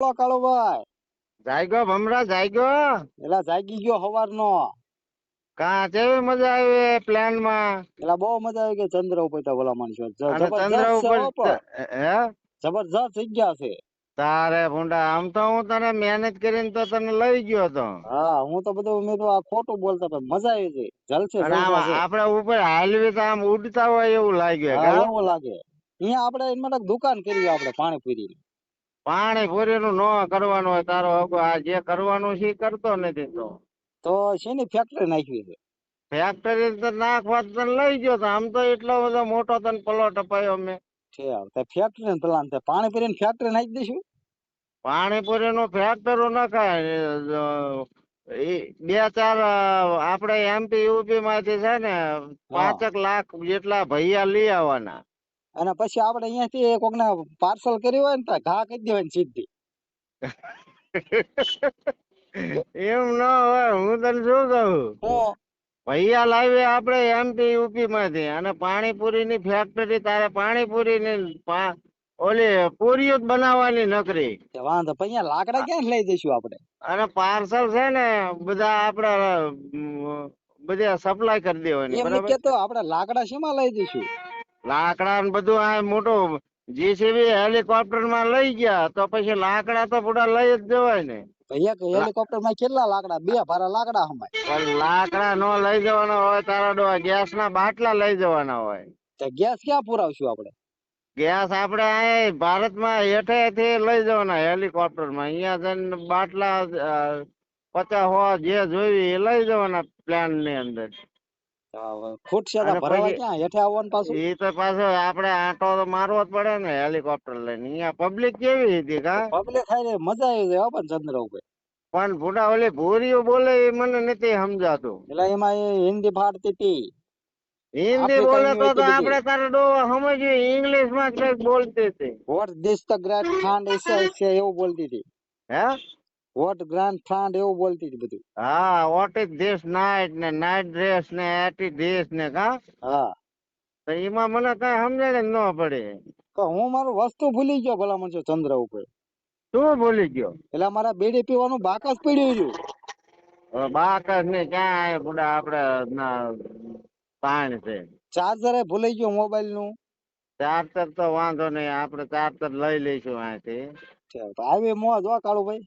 બોલો કાળુભાઈ જાગ્યો ભમરા જાગ્યો? એલા જાગી ગયો હવારનો. કા કેવી મજા આવી પ્લાનમાં? એલા બહુ મજા આવી ગઈ ચંદ્ર ઉપર તો ભલા માણસો ચંદ્ર ઉપર હે? જબરજસ્ત જગ્યા છે. તારે ભૂંડા આમ તો હું તને મહેનત કરીને તો તને લઈ ગયો તો હા હું તો બધું મેં તો આ ખોટું બોલતા પણ મજા આવી ગઈ જલસે આપણે ઉપર હાલવી તો આમ ઉડતા હોય એવું લાગ્યું એવું લાગે. અહીંયા આપણે એમાં દુકાન કરી આપણે પાણીપુરી પાણી પૂરી નું કરવાનું હોય તારો હગો આ જે કરવાનું છે કરતો નથી તો. તો શેની ફેક્ટરી નાખવી છે? ફેક્ટરી તો નાખવા તને લઈ ગયો તો આમ તો એટલો બધો મોટો તને પ્લોટ અપાયો મેં. ફેક્ટરી ને પ્લાન છે. પાણીપુરી ની ફેક્ટરી નાખી દઈશું? પાણીપુરી નું ફેક્ટરો નખાય. બે ચાર આપડે એમપી યુપી માંથી છે ને પાંચેક લાખ જેટલા ભૈયા લઈ આવવાના. અને પછી આપણે અહીંયાથી કોકને પાર્સલ કર્યું હોય ને તો ઘા કરી દેવાની સીધી. એમ ન હોય હું તને શું કહું? ભૈયા લાવી આપણે એમપી યુપી માંથી અને પાણીપુરી ની ફેક્ટરી તારે પાણીપુરી ની ઓલી પૂરીઓ જ બનાવવાની નકરી. તે વાંધો પૈયા અહીંયા લાકડા ક્યાં લઈ જઈશું આપણે? અને પાર્સલ છે ને બધા આપડા બધા સપ્લાય કરી દેવાની બરાબર? કેતો આપણે લાકડા શેમાં લઈ જઈશું? લાકડા ને બધું આ મોટું જીસીબી હેલિકોપ્ટરમાં લઈ ગયા તો પછી લાકડા તો પૂરા લઈ જ જવાય ને. એક હેલિકોપ્ટરમાં કેટલા લાકડા? બે ભારા લાકડા હમાય. પણ લાકડા નો લઈ જવાના હોય તારા ડોવા ગેસ ના બાટલા લઈ જવાના હોય. તો ગેસ ક્યાં પુરાવશું આપણે? ગેસ આપણે અહીં ભારતમાં હેઠેથી લઈ જવાના હેલિકોપ્ટરમાં અહીંયા જઈને બાટલા પચાસ હોવા જે જોઈ એ લઈ જવાના પ્લાનની અંદર. ખૂટશે તો ભરાવા ક્યાં? હેઠે આવવાનું પાછું? એ તો પાછો આપણે આંટો તો મારવો જ પડે ને હેલિકોપ્ટર લઈને. અહીંયા પબ્લિક કેવી હતી કા? પબ્લિક ખાઈ મજા આવી જાય પણ ભૂડા ઓલી ભૂરીઓ બોલે એ મને નથી સમજાતું. એટલે એમાં એ હિન્દી ફાટતી હતી હિન્દી બોલે તો આપડે તો. આપણે તારે ડોવા સમજીએ ઇંગ્લિશમાં કંઈક બોલતી હતી. વોટ દિસ ધ ગ્રેટ ખાંડ એસે એસે એવું બોલતી હતી. હે? વોટ ગ્રાન્ડ ફાંડ એવું બોલતી હતી બધું. હા વોટ ઇઝ ધીસ નાઇટ ને નાઇટ ડ્રેસ ને એટી ધીસ ને કા હા. તો એમાં મને કઈ સમજણ જ ન પડે. તો હું મારું વસ્તુ ભૂલી ગયો ભલા માણસો ચંદ્ર ઉપર. શું ભૂલી ગયો? એટલે મારા બેડી પીવાનું બાકસ પડ્યું છું બાકસ ને ક્યાં બુડા આપડે પાણી છે. ચાર્જર એ ભૂલાઈ ગયો મોબાઈલનું. ચાર્જર તો વાંધો નહીં આપણે ચાર્જર લઈ લઈશું અહીંથી. આવી મોજ હો કાળુભાઈ.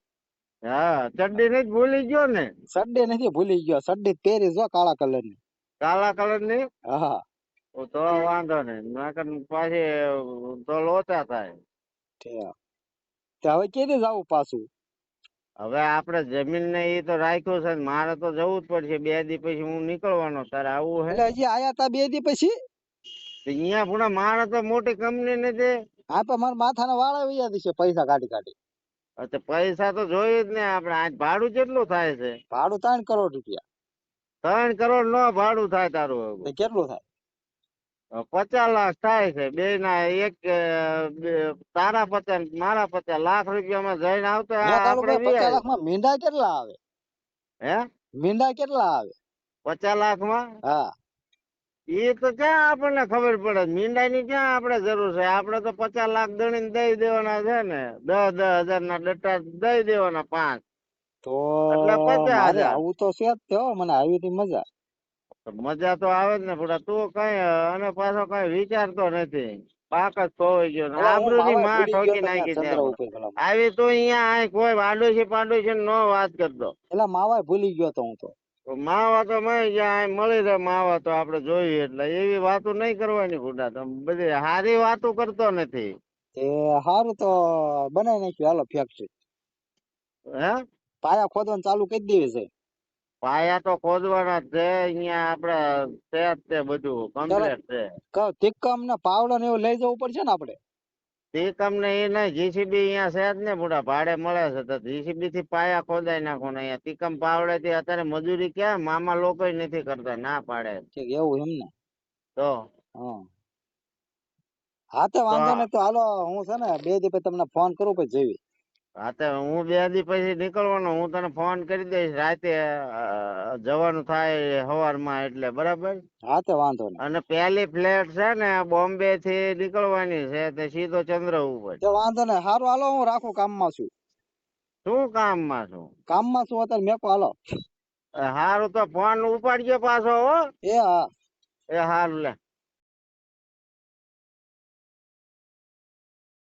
હા ચડ્ડી ને ભૂલી ગયો ને? સડ્ડે નથી ભૂલી ગયો. સડ્ડી પહેરી જો કાળા કલરની. કાળા કલરની? હા. તો વાંધો નહીં. નકર પાછી તો લોચા થાય. હવે કેદી જવું પાછું? હવે આપણે જમીન ને એ તો રાખ્યું છે ને મારે તો જવું જ પડશે. બે દી પછી હું નીકળવાનો તારે આવું હે? હજી આયા તા બે દી પછી? અહીંયા પૂરા મારે તો મોટી કંપની નથી. હા તો મારા માથાના વાળા વૈયા છે પૈસા કાઢી કાઢી. તો પૈસા તો જોઈએ જ ને આપણે. આજ ભાડું કેટલું થાય છે. ભાડું ત્રણ કરોડ રૂપિયા. ત્રણ કરોડ નો ભાડું થાય તારું કેટલું થાય? પચાસ લાખ થાય છે. બે ના એક તારા પચાસ મારા પચાસ લાખ રૂપિયામાં જઈને આવતો આપણે મીંડા કેટલા આવે? હે? મીંડા કેટલા આવે? પચાસ લાખમાં હા. એ તો ક્યાં આપણને ખબર પડે? મીંડાની ક્યાં આપણે જરૂર છે? આપણે તો પચાસ લાખ દણી દઈ દેવાના છે ને. દસ દસ હજાર ના ડટ્ટા દઈ દેવાના પાંચ. તો. આવું તો છે જ મને આવી હતી મજા. મજા તો આવે જ ને પૂરા તું કઈ અને પાછો કઈ વિચારતો નથી. પાક જ ખોવાઈ ગયો આબરૂની માં ઠોકી નાખી ભલા. આવી તો અહીંયા કોઈ પાડોશી પાડોશી નો વાત કરતો. એટલે માવા ભૂલી ગયો તો હું તો. માવા તો ગયા મળી રહે માવા તો આપણે જોઈએ એટલે એવી વાતો નહીં કરવાની ગુડા તો બધી સારી વાતો કરતો નથી. એ સારું તો બનાવી નાખ્યું હાલો ફેક્ટરી હે? પાયા ખોદવાનું ચાલુ કરી દેવી છે. પાયા તો ખોદવાના છે અહીંયા આપણે છે તે બધું કમ્પ્લીટ છે. કહો તિક્કમ ને પાવડો ને એવું લઈ જવું પડશે ને આપણે? ટીકમ ને એ નહીં જીસીબી અહીંયા છે જ ને બુડા ભાડે મળે છે. તો જીસીબી થી પાયા ખોદાઈ નાખો ને અહીંયા. તીકમ પાવડે થી અત્યારે મજૂરી ક્યાં? મામા લોકો નથી કરતા ના પાડે. એવું એમ ને? તો? હા. તે વાંધો તો- નહીં તો હાલો હું છે ને બે દી પછી તમને ફોન કરું પછી જેવી હા તો હું બે દી પછી નીકળવાનો હું તને ફોન કરી દઈશ. રાતે જવાનું થાય સવારમાં એટલે બરાબર? હા તે વાંધો નહીં. અને પહેલી ફ્લેટ છે ને બોમ્બે થી નીકળવાની છે તે સીધો ચંદ્ર ઉપર. તો વાંધો નહીં. સારું હાલો હું રાખું કામમાં છું. શું કામમાં છું? કામમાં છું અત્યારે મેકો હાલો. હારું તો ફોન ઉપાડજો પાછો હો. એ હા. એ હારું લે.